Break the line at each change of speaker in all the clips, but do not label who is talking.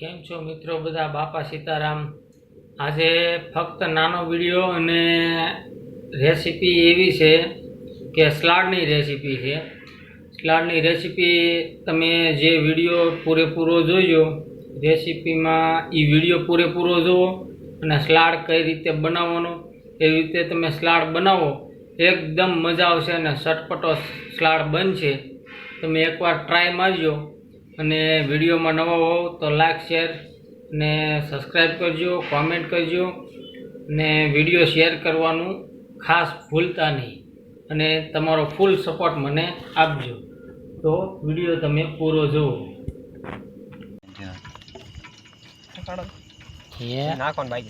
કેમ છો મિત્રો બધા? બાપા સીતારામ. આજે ફક્ત નાનો વીડિયો અને રેસીપી એવી છે કે સ્લાડની રેસીપી છે. સ્લાડની રેસીપી તમે જે વીડિયો પૂરેપૂરો જોયો, રેસીપીમાં એ વીડિયો પૂરેપૂરો જુઓ અને સ્લાડ કઈ રીતે બનાવવાનો એવી રીતે તમે સ્લાડ બનાવો, એકદમ મજા આવશે અને સટપટો સ્લાડ બનશે. તમે એકવાર ટ્રાય મારજો. અને વિડીયોમાં નવા હોવ તો લાઇક શેર ને સબસ્ક્રાઈબ કરજો કોમેન્ટ કરજો ને વીડિયો શેર કરવાનું ખાસ ભૂલતા નહીં. અને તમારો ફૂલ સપોર્ટ મને આપજો. તો વીડિયો તમે પૂરો જુઓ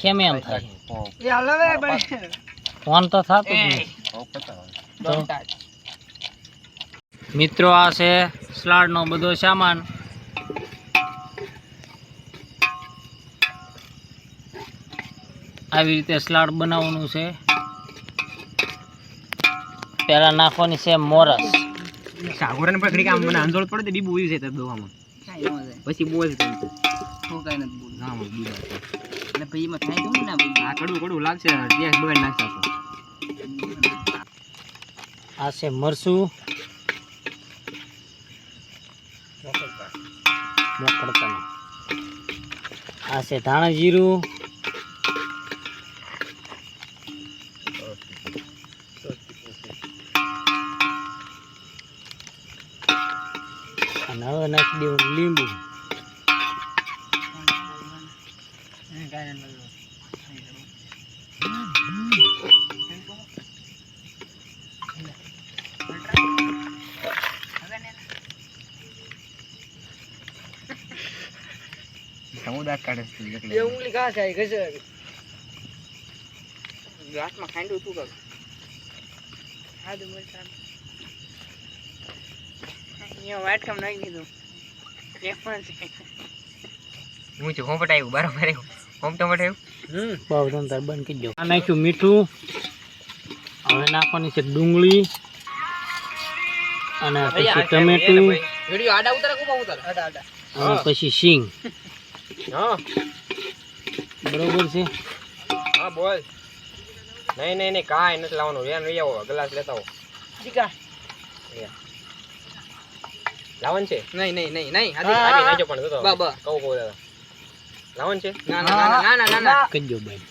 કેમ એમ થાય? ફોન તો થતું મિત્રો આ છે સ્લાડનો બધો સામાન. આવી રીતે સ્લાડ બનાવવાનું છે. પેલા નાખવાની છે મોરસ.
સાગોરાને પણ ઘડીક આમ મને આંદોળ પડે તો બીબુ ઉઈ છે તે દોવામાં. પછી બોલ. તો ના મને બીબુ આ કડવું કડવું લાગશે ત્યાં બગાડ નાખશે.
આ છે મરસું મોકડતા આ છે ધાણા જીરું. અને હવે નાખી દેવું લીંબુ.
સમુદાય કાઢે હા એટલે. હું છું. હોમટ આવ્યું બરાબર આવ્યું હોમ ટમેટ આવ્યું
તમે તાર બંધ કરી દો આ નાખ્યું મીઠું હવે નાખવાની છે ડુંગળી અને પછી ટમેટું
વિડિયો આડા ઉતારે કોપા ઉતારે? આડા આડા.
અને પછી સિંગ
હા.
બરોબર છે?
હા બોલ. નહીં નહીં નહીં કાંઈ નથી લાવવાનું. રેન રહી આવો ગ્લાસ લેતા આવો. લાવન છે નહીં નહીં નહીં નહીં આપી નાખજો પણ જો તો
બા, બા.
કહું કહું દાદા લાવન છે
ના ના ના ના ના કહેજો ભાઈ